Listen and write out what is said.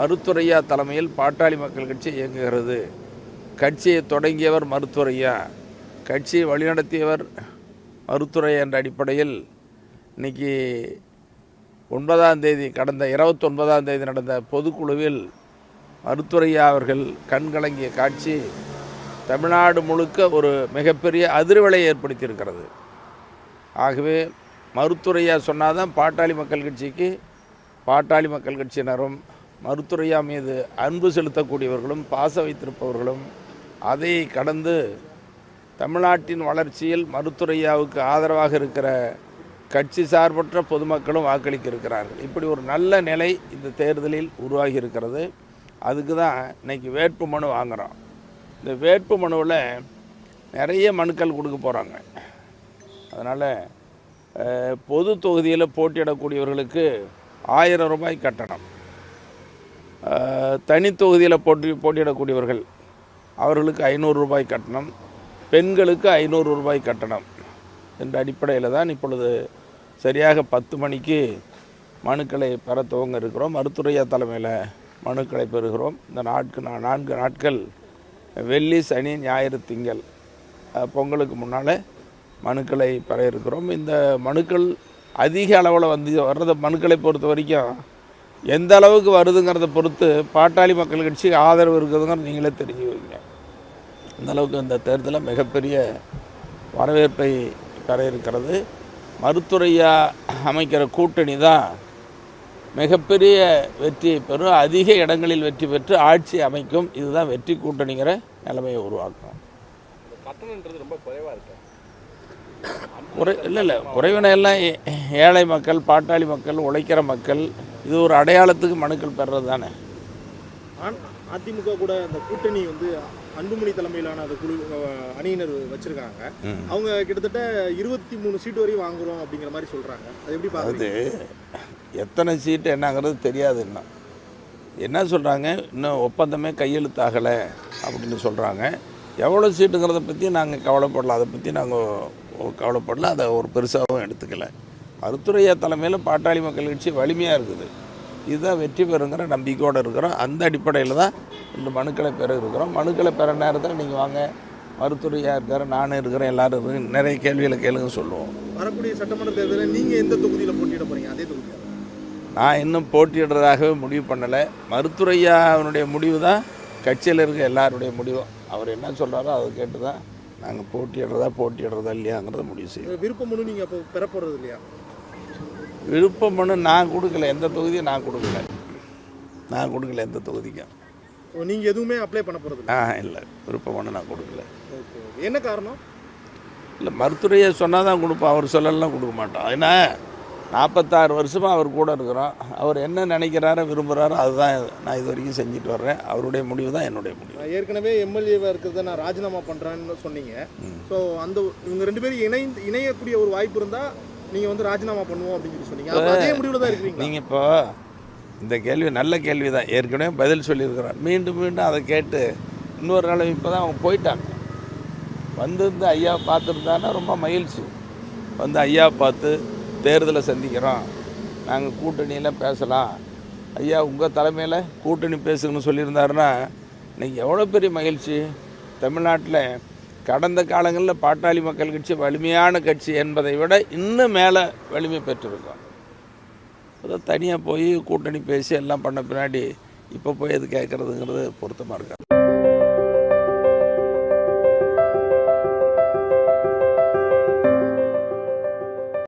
மருத்துவரையா தலைமையில் பாட்டாளி மக்கள் கட்சி இயங்குகிறது. கட்சியை தொடங்கியவர் மருத்துவரையா. கட்சியை வழிநடத்தியவர் மருத்துவரையா என்ற அடிப்படையில் இன்னைக்கு ஒன்பதாம் தேதி கடந்த இருபத்தொன்பதாம் தேதி நடந்த பொதுக்குழுவில் மருத்துவரையா அவர்கள் கண்கலங்கிய காட்சி தமிழ்நாடு முழுக்க ஒரு மிகப்பெரிய அதிர்வலை ஏற்படுத்தியிருக்கிறது. ஆகவே மருத்துவரையா சொன்னாதான் பாட்டாளி மக்கள் கட்சிக்கு பாட்டாளி மக்கள் கட்சியினரும் மருத்துரையா மீது அன்பு செலுத்தக்கூடியவர்களும் பாச வைத்திருப்பவர்களும் அதை கடந்து தமிழ்நாட்டின் வளர்ச்சியில் மருத்துரையாவுக்கு ஆதரவாக இருக்கிற கட்சி சார்பற்ற பொதுமக்களும் வாக்களிக்க இருக்கிறார்கள் இப்படி ஒரு நல்ல நிலை இந்த தேர்தலில் உருவாகி இருக்கிறது. அதுக்கு தான் இன்னைக்கு வேட்பு மனு வாங்குகிறோம் இந்த வேட்பு மனுவில் நிறைய மனுக்கள் கொடுக்க போகிறாங்க அதனால் பொது தொகுதியில் போட்டியிடக்கூடியவர்களுக்கு ஆயிரம் ரூபாய் கட்டணம். தனி தொகுதியில் போட்டி போட்டியிடக்கூடியவர்கள் அவர்களுக்கு ஐநூறு ரூபாய் கட்டணம் பெண்களுக்கு ஐநூறு ரூபாய் கட்டணம் என்ற அடிப்படையில் தான் இப்பொழுது சரியாக பத்து மணிக்கு மனுக்களை பெற துவங்க இருக்கிறோம். மருத்துவரையா தலைமையில் மனுக்களை பெறுகிறோம். இந்த நாட்கு நான்கு நாட்கள் வெள்ளி சனி ஞாயிறு திங்கள் பொங்கலுக்கு முன்னால் மனுக்களை பெற இருக்கிறோம். இந்த மனுக்கள் அதிக அளவில் வந்து வர்றத மனுக்களை பொறுத்த வரைக்கும் எந்த அளவுக்கு வருதுங்கிறத பொறுத்து பாட்டாளி மக்கள் கட்சிக்கு ஆதரவு இருக்குதுங்கிறது நீங்களே தெரிஞ்சு வைங்க. அந்த அளவுக்கு இந்த தேர்தலில் மிகப்பெரிய வரவேற்பை பெற இருக்கிறது மருத்துறையாக அமைக்கிற கூட்டணி தான் மிகப்பெரிய வெற்றியை பெறும். அதிக இடங்களில் வெற்றி பெற்று ஆட்சி அமைக்கும். இதுதான் வெற்றி கூட்டணிங்கிற நிலைமையை உருவாக்கும். ரொம்ப குறைவா இருக்கு குறை இல்லை இல்லை. குறைவினையெல்லாம் ஏ- ஏழை மக்கள் பாட்டாளி மக்கள் உழைக்கிற மக்கள் இது ஒரு அடையாளத்துக்கு மனுக்கள் பெறுறது தானே? அதிமுக கூட அந்த கூட்டணி வந்து அன்புமணி தலைமையிலான அந்த குழு அணியினர் வச்சிருக்காங்க. அவங்க கிட்டத்தட்ட இருபத்தி மூணு சீட்டு வரையும் வாங்குறோம் அப்படிங்கிற மாதிரி சொல்றாங்க. அது எப்படி பாக்குறீங்க? எத்தனை சீட்டு என்னங்கிறது தெரியாது இன்னும். என்ன சொல்கிறாங்க இன்னும் ஒப்பந்தமே கையெழுத்தாகலை அப்படின்னு சொல்கிறாங்க எவ்வளோ சீட்டுங்கிறத பற்றி நாங்கள் கவலைப்படல. அதை பற்றி நாங்கள் கவலைப்படல. அதை ஒரு பெருசாகவும் எடுத்துக்கல. மருத்துவரையா தலைமையில் பாட்டாளி மக்கள் கட்சி வலிமையாக இருக்குது. இதுதான் வெற்றி பெறுங்கிற நம்பிக்கையோடு இருக்கிறோம். அந்த அடிப்படையில் தான் இந்த மனுக்களை பெற இருக்கிறோம். மனுக்களை பெற நேரத்தில் நீங்கள் வாங்க. மருத்துவரையா இருக்கார் நானும் இருக்கிறேன் எல்லாரும் இருக்கு நிறைய கேள்விகளை கேளுங்க சொல்லுவோம். வரக்கூடிய சட்டமன்ற தேர்தலில் நீங்க எந்த தொகுதியில போட்டியிட போறீங்க? அதே தொகுதியா? நான் இன்னும் போட்டியிடுறதாகவே முடிவு பண்ணலை. மருத்துவரையா அவனுடைய முடிவு தான் கட்சியில் இருக்க எல்லாருடைய முடிவும் அவர் என்ன சொல்கிறாரோ அதை கேட்டு தான் நாங்கள் போட்டியிடுறதா போட்டியிடுறதா இல்லையாங்கிறத முடிவு செய்வோம் விருப்ப மனு நீங்க அப்போ பெற இல்லையா? விருப்பம் மனு நான் கொடுக்கல. எந்த தொகுதியும் நான் கொடுக்கல. நான் கொடுக்கல எந்த தொகுதிக்கும். ஓ, நீங்க எதுவுமே அப்ளை பண்ண இல்ல? ஆ இல்லை. விருப்ப மனு நான் கொடுக்கல. என்ன காரணம்? இல்லை மருத்துவரையா சொன்னால் தான் கொடுப்போம் அவர் சொல்லலாம் கொடுக்க மாட்டோம் ஏன்னா நாற்பத்தாறு வருஷமாக அவர் கூட இருக்கிறோம் அவர் என்ன நினைக்கிறாரோ விரும்புகிறாரோ அதுதான் நான் இது வரைக்கும் செஞ்சுட்டு வர்றேன். அவருடைய முடிவு தான் என்னுடைய முடிவு. நான் ஏற்கனவே எம்எல்ஏவா இருக்கிறத நான் ராஜினாமா பண்றேன்னு சொன்னீங்க. ஸோ அந்த இவங்க ரெண்டு பேரும் இணைந்து இணையக்கூடிய ஒரு வாய்ப்பு இருந்தா நீங்க வந்து ராஜினாமா பண்ணுவோம் அப்படின்னு சொல்லி சொன்னீங்க. அதே முடிவுல தான் இருக்கிறீங்க நீங்கள் இப்போ இந்த கேள்வி நல்ல கேள்வி தான் ஏற்கனவே பதில் சொல்லியிருக்கிறார். மீண்டும் மீண்டும் அதை கேட்டு இன்னொரு நாள் இப்போ தான் அவங்க போயிட்டாங்க. வந்திருந்து ஐயா பார்த்துருந்தாங்கன்னா ரொம்ப மகிழ்ச்சி. வந்து ஐயா பார்த்து தேர்தலை சந்திக்கிறோம். நாங்கள் கூட்டணியில் பேசலாம். ஐயா உங்கள் தலைமையில் கூட்டணி பேசுங்கன்னு சொல்லியிருந்தாருன்னா இன்னைக்கு எவ்வளோ பெரிய மகிழ்ச்சி. தமிழ்நாட்டில் கடந்த காலங்களில் பாட்டாளி மக்கள் கட்சி வலிமையான கட்சி என்பதை விட இன்னும் மேலே வலிமை பெற்றிருக்கோம். அதை தனியாக போய் கூட்டணி பேசி எல்லாம் பண்ண பின்னாடி இப்போ போய் எது கேட்குறதுங்கிறது பொருத்தமாக இருக்காது.